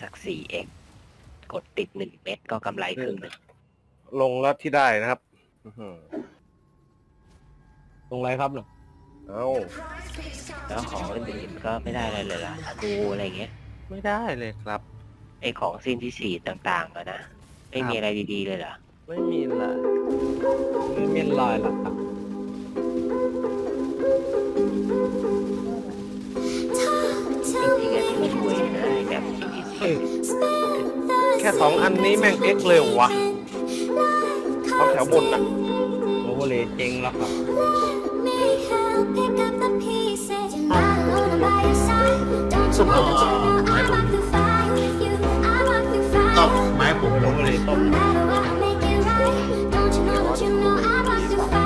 สักสี่เอกกดติดหนึ่งเม็ดก็กำไรครึ่งหนึ่งลงแล้วที่ได้นะครับอื้อหือตรงไรครับเนาะเอาแล้วของอื่นๆก็ไม่ได้อะไรเลยล่ะดูอะไรเงี้ยไม่ได้เลยครับ ไอของสิ้นที่สี่ต่างๆอะนะ ไม่มีอะไรดีๆเลยเหรอ ไม่มีละไม่เมียนลอยละ แค่สองอันนี้แม่งเอ็กเลยวะเอาแถวบนอะโอเวอร์เลยเจ๊งแล้วครับต้มไม้ผมโอเวอร์เลยต้ม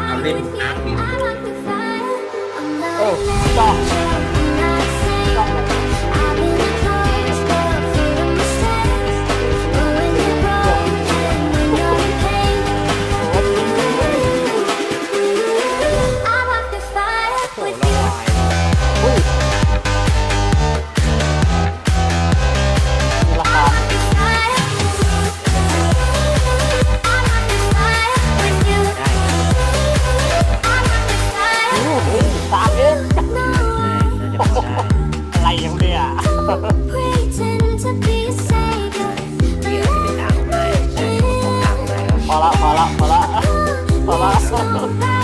เอาเล่นอาร์ตดิโอ้จ้า โอ้ละลายอุ้ยราคาได้สามเองน่าจะพอได้อะไรยังเนี่ยเดี๋ยวจะเป็นทางได้แต่ผมทางได้แล้วพอละพอละพอละพอละ Don't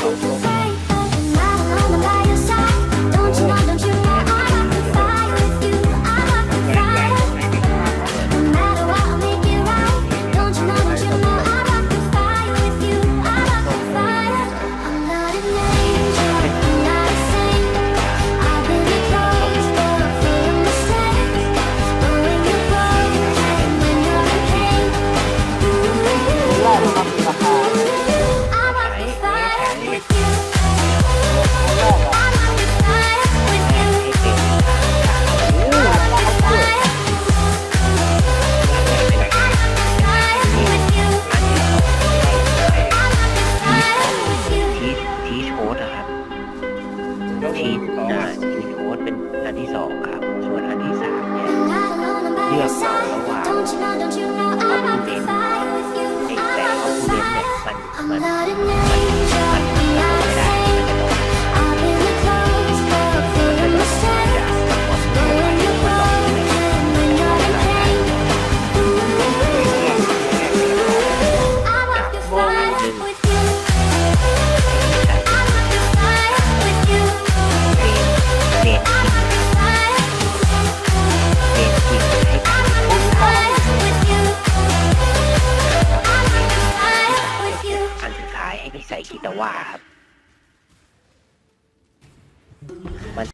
ทีหน้าทีโชดเป็นอันที่สองครับ ส่วนอันที่สามเนี่ยเลือกเอาระหว่างเอาผู้เล่นไอ้แต่เอาผู้เล่นเนี่ยมันมันมันมัน นสุดท้ายให้ใส่กีตาว่าครับ